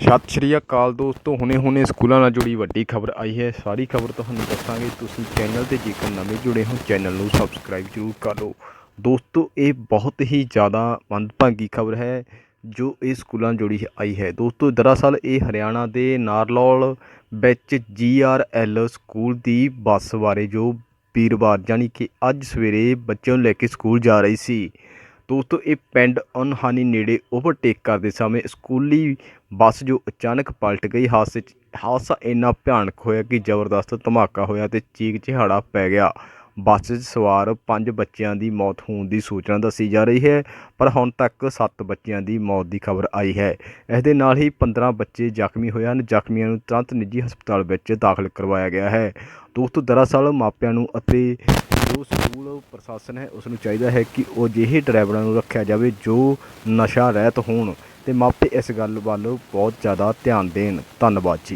ਸਤਿ ਸ਼੍ਰੀ ਅਕਾਲ ਦੋਸਤੋ ਹੁਣੇ-ਹੁਣੇ ਸਕੂਲਾਂ ਨਾਲ ਜੁੜੀ ਵੱਡੀ ਖਬਰ ਆਈ ਹੈ। ਸਾਰੀ ਖਬਰ ਤੁਹਾਨੂੰ ਦੱਸਾਂਗੇ। ਤੁਸੀਂ ਚੈਨਲ ਤੇ ਜੇਕਰ ਨਵੇਂ ਜੁੜੇ ਹੋ, ਚੈਨਲ ਨੂੰ ਸਬਸਕ੍ਰਾਈਬ ਜ਼ਰੂਰ ਕਰ ਲਓ। ਦੋਸਤੋ, ਇਹ ਬਹੁਤ ਹੀ ਜ਼ਿਆਦਾ ਮੰਦਭਾਗੀ ਖਬਰ ਹੈ, ਜੋ ਇਹ ਸਕੂਲਾਂ ਨਾਲ ਜੁੜੀ ਆਈ ਹੈ। ਦੋਸਤੋ, ਦਰਅਸਲ ਇਹ ਹਰਿਆਣਾ ਦੇ ਨਾਰਲੌਲ ਵਿੱਚ ਜੀਆਰਐਲ ਸਕੂਲ ਦੀ ਬੱਸ ਬਾਰੇ ਜੋ ਵੀਰਵਾਰ, ਜਾਣੀ ਕਿ ਅੱਜ ਸਵੇਰੇ ਬੱਚਿਆਂ ਨੂੰ ਲੈ ਕੇ ਸਕੂਲ ਜਾ ਰਹੀ ਸੀ। ਦੋਸਤੋ, ਇਹ ਪਿੰਡ ਅਨਹਾਨੀ ਨੇੜੇ ਓਵਰਟੇਕ ਕਰਦੇ ਸਮੇਂ ਸਕੂਲੀ ਬੱਸ ਜੋ ਅਚਾਨਕ ਪਲਟ ਗਈ, ਹਾਦਸੇ 'ਚ, ਹਾਦਸਾ ਇੰਨਾ ਭਿਆਨਕ ਹੋਇਆ ਕਿ ਜ਼ਬਰਦਸਤ ਧਮਾਕਾ ਹੋਇਆ ਤੇ ਚੀਕ ਚਿਹਾੜਾ ਪੈ ਗਿਆ। ਬੱਸ 'ਚ ਸਵਾਰ ਪੰਜ ਬੱਚਿਆਂ ਦੀ ਮੌਤ ਹੋਣ ਦੀ ਸੂਚਨਾ ਦੱਸੀ ਜਾ ਰਹੀ ਹੈ, ਪਰ ਹੁਣ ਤੱਕ 7 ਬੱਚਿਆਂ ਦੀ ਮੌਤ ਦੀ ਖਬਰ ਆਈ ਹੈ। ਇਸ ਦੇ ਨਾਲ ਹੀ 15 ਬੱਚੇ ਜ਼ਖਮੀ ਹੋਏ ਹਨ, ਜ਼ਖਮੀਆਂ ਨੂੰ ਤੁਰੰਤ ਨਿੱਜੀ ਹਸਪਤਾਲ ਵਿੱਚ ਦਾਖਲ ਕਰਵਾਇਆ ਗਿਆ ਹੈ। ਦੋਸਤੋ, ਦਰਅਸਲ ਮਾਪਿਆਂ ਨੂੰ ਅਤੇ ਜੋ ਸਕੂਲ ਪ੍ਰਸ਼ਾਸਨ ਹੈ ਉਸ ਨੂੰ ਚਾਹੀਦਾ ਹੈ ਕਿ ਉਹ ਅਜਿਹੇ ਡਰਾਈਵਰਾਂ ਨੂੰ ਰੱਖਿਆ ਜਾਵੇ ਜੋ ਨਸ਼ਾ ਰਹਿਤ ਹੋਣ। ਅਤੇ ਮਾਪੇ ਇਸ ਗੱਲ ਵੱਲ ਬਹੁਤ ਜ਼ਿਆਦਾ ਧਿਆਨ ਦੇਣ। ਧੰਨਵਾਦ ਜੀ।